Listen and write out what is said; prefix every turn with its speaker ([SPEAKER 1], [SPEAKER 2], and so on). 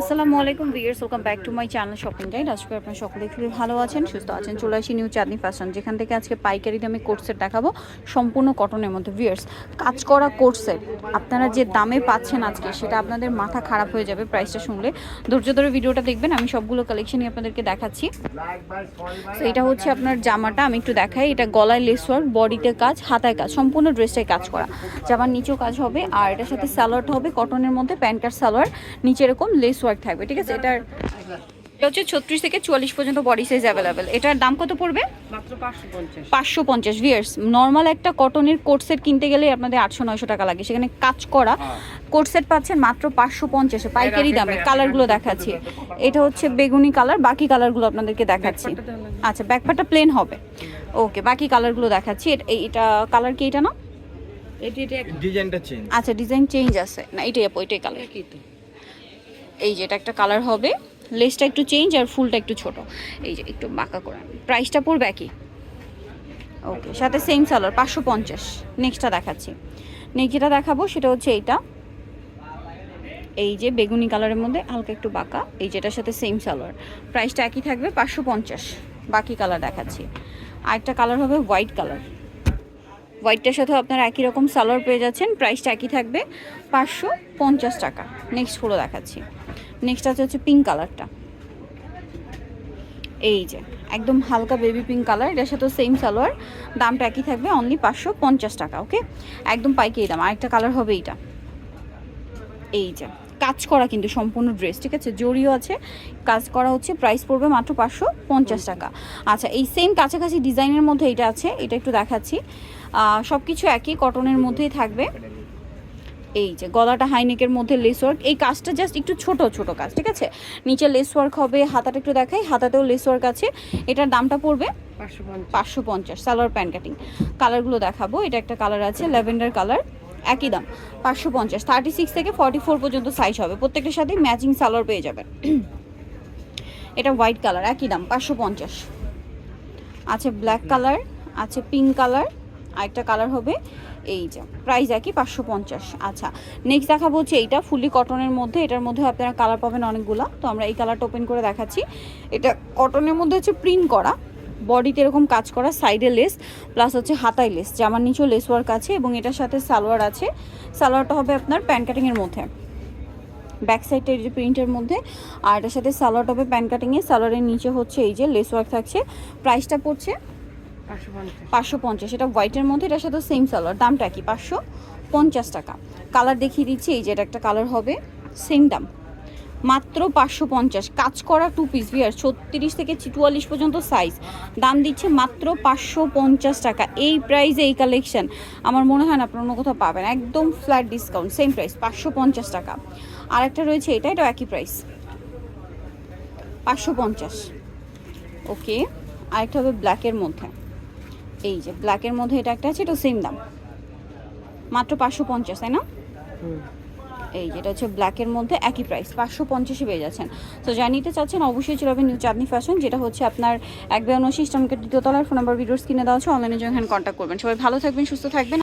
[SPEAKER 1] আসসালামু আলাইকুম viewers welcome back to my channel shopping guide আজকে আপনারা সকলে খুবই ভালো আছেন, সুস্থ আছেন। চলে আসি নিউ চাঁদনি ফ্যাশন যেখান থেকে আজকে পাইকারি দামে কোট সেট দেখাবো। সম্পূর্ণ কটনের মধ্যে। ভিয়ার্স কাজ করা কোট সেট আপনারা যে দামে পাচ্ছেন আজকে, সেটা আপনাদের মাথা খারাপ হয়ে যাবে প্রাইসটা শুনলে। ধৈর্য ধরে ভিডিওটা দেখবেন, আমি সবগুলো কালেকশনই আপনাদেরকে দেখাচ্ছি। তো এটা হচ্ছে আপনার জামাটা, আমি একটু দেখাই। এটা গলায় লেস ওয়ার্ক বডিতে কাজ, হাতায় কাজ, সম্পূর্ণ ড্রেসটাই কাজ করা। জামার নিচেও কাজ হবে, আর এটার সাথে স্যালোয়ারটা হবে কটনের মধ্যে প্যান্ট কার্ড সালোয়ার নিচে এরকম লেস ওয়ার্ক থাকবে ঠিক আছে? এটার এটা হচ্ছে ছত্রিশ থেকে চুয়াল্লিশ পর্যন্ত বডি সাইজ অ্যাভেলেবেল এটার দাম কত পড়বে?
[SPEAKER 2] পাঁচশো পঞ্চাশ।
[SPEAKER 1] ভিয়ার্স নর্মাল একটা কটনের কোট সেট কিনতে গেলে আপনাদের আটশো নয়শো টাকা লাগে। সেখানে কাজ করা কোট সেট পাচ্ছেন মাত্র পাঁচশো পঞ্চাশে। পাইকারি দামে। কালারগুলো দেখাচ্ছি। এটা হচ্ছে বেগুনি কালার বাকি কালারগুলো আপনাদেরকে দেখাচ্ছি। আচ্ছা ব্যাকপারটা প্লেন হবে। ওকে বাকি কালারগুলো দেখাচ্ছি। এটা- এই- এটা কালার কি এটা না?
[SPEAKER 2] এটি এটি
[SPEAKER 3] ডিজাইনটা চেঞ্জ
[SPEAKER 1] আচ্ছা ডিজাইন চেঞ্জ আছে। না এটাই আপু এটাই কালার এই যে এটা একটা কালার হবে। লেসটা একটু চেঞ্জ আর ফুলটা একটু ছোট। এই যে একটু বাঁকা করে। প্রাইসটা পড়বে একই। ওকে সাথে সেম সালোয়ার পাঁচশো পঞ্চাশ। নেক্সটটা দেখাচ্ছি। নেক্সট যেটা দেখাবো সেটা হচ্ছে এইটা। এই যে বেগুনি কালারের মধ্যে হালকা একটু বাঁকা। এই যেটার সাথে সেম সালোয়ার প্রাইসটা একই থাকবে পাঁচশো পঞ্চাশ। বাকি কালার দেখাচ্ছি। আরেকটা কালার হবে হোয়াইট কালার হোয়াইটটার সাথে আপনারা একই রকম সালোয়ার পেয়ে যাচ্ছেন। প্রাইসটা একই থাকবে পাঁচশো পঞ্চাশ টাকা। নেক্সট ফুলো দেখাচ্ছি। নেক্সট আছে হচ্ছে পিঙ্ক কালারটা এই যে, একদম হালকা বেবি পিঙ্ক কালার এটার সাথে সেম সালোয়ার। দামটা একই থাকবে অনলি পাঁচশো পঞ্চাশ টাকা ওকে একদম পাইকারি দাম, আরেকটা কালার হবে এইটা। এই যে। কাজ করা কিন্তু সম্পূর্ণ ড্রেস ঠিক আছে? জরিও আছে কাজ করা হচ্ছে প্রাইস পড়বে মাত্র পাঁচশো পঞ্চাশ টাকা। আচ্ছা এই সেম কাছাকাছি ডিজাইনের মধ্যে এটা আছে এটা একটু দেখাচ্ছি। সব কিছু একই কটনের মধ্যেই থাকবে। এই যে গলাটা হাইনেকের মধ্যে লেস ওয়ার্ক এই কাজটা জাস্ট একটু ছোট ছোট কাজ ঠিক আছে? নিচে লেস ওয়ার্ক হবে হাতাটা একটু দেখাই হাতাতেও লেস ওয়ার্ক আছে। এটার দামটা পড়বে
[SPEAKER 2] পাঁচশো পঞ্চাশ।
[SPEAKER 1] পাঁচশো পঞ্চাশ সালোয়ার প্যান্ট কাটিং কালারগুলো দেখাবো এটা একটা কালার আছে ল্যাভেন্ডার কালার একই দাম, পাঁচশো পঞ্চাশ। থার্টি সিক্স থেকে ফর্টি ফোর পর্যন্ত সাইজ হবে। প্রত্যেকটার সাথে ম্যাচিং সালোয়ার পেয়ে যাবেন। এটা হোয়াইট কালার একই দাম, পাঁচশো পঞ্চাশ। আছে ব্ল্যাক কালার আছে পিঙ্ক কালার আরেকটা কালার হবে এই যে প্রাইস একই, পাঁচশো পঞ্চাশ। আচ্ছা নেক্সট দেখাবো হচ্ছে এইটা ফুলি কটনের মধ্যে। এটার মধ্যে আপনারা কালার পাবেন অনেকগুলো। তো আমরা এই কালারটা ওপেন করে দেখাচ্ছি। এটা কটনের মধ্যে হচ্ছে প্রিন্ট করা। বডিতে এরকম কাজ করা সাইডে লেস প্লাস হচ্ছে হাতায় লেস জামার নিচেও লেস ওয়ার্ক আছে এবং এটার সাথে সালোয়ার আছে। সালোয়ারটা হবে আপনার প্যান্ট কাটিংয়ের মধ্যে। ব্যাক সাইডটা এই যে প্রিন্টের মধ্যে আর এটার সাথে সালোয়ার হবে প্যান্ট কাটিংয়ে সালোয়ারের নিচে হচ্ছে এই যে লেস ওয়ার্ক থাকছে। প্রাইসটা পড়ছে
[SPEAKER 2] পাঁচশো পঞ্চাশ।
[SPEAKER 1] পাঁচশো পঞ্চাশ। এটা হোয়াইটের মধ্যে এটার সাথে সেম সালোয়ার। দামটা কি? পাঁচশো পঞ্চাশ টাকা। কালার দেখিয়ে দিচ্ছি এই যে এটা একটা কালার হবে সেম দাম। মাত্র পাঁচশো পঞ্চাশ। কাজ করা টু পিস বিয়ার ছত্রিশ থেকে চুয়াল্লিশ পর্যন্ত সাইজ দাম দিচ্ছে মাত্র পাঁচশো পঞ্চাশ টাকা। এই প্রাইসে এই কালেকশন আমার মনে হয় না আপনার অন্য কোথাও পাবেন। একদম ফ্ল্যাট ডিসকাউন্ট সেম প্রাইস পাঁচশো পঞ্চাশ টাকা। আর একটা রয়েছে এটা এটা একই প্রাইস পাঁচশো পঞ্চাশ। ওকে আরেকটা হবে ব্ল্যাকের মধ্যে। এই যে ব্ল্যাকের মধ্যে এটা একটা আছে এটা সেম দাম। মাত্র পাঁচশো পঞ্চাশ, তাই না? এই, যেটা হচ্ছে ব্ল্যাকের মধ্যে একই প্রাইস পাঁচশো পঞ্চাশে পেয়ে যাচ্ছেন। তো যা নিতে চাচ্ছেন, অবশ্যই চলে নিউ চাঁদনি ফ্যাশন যেটা হচ্ছে আপনার এক ইস্টামকে দ্বিতীয়তলার ফোন নাম্বার ভিডিওস কিনে দেওয়া হচ্ছে অনলাইনে যখন কন্ট্যাক্ট করবেন। সবাই ভালো থাকবেন, সুস্থ থাকবেন।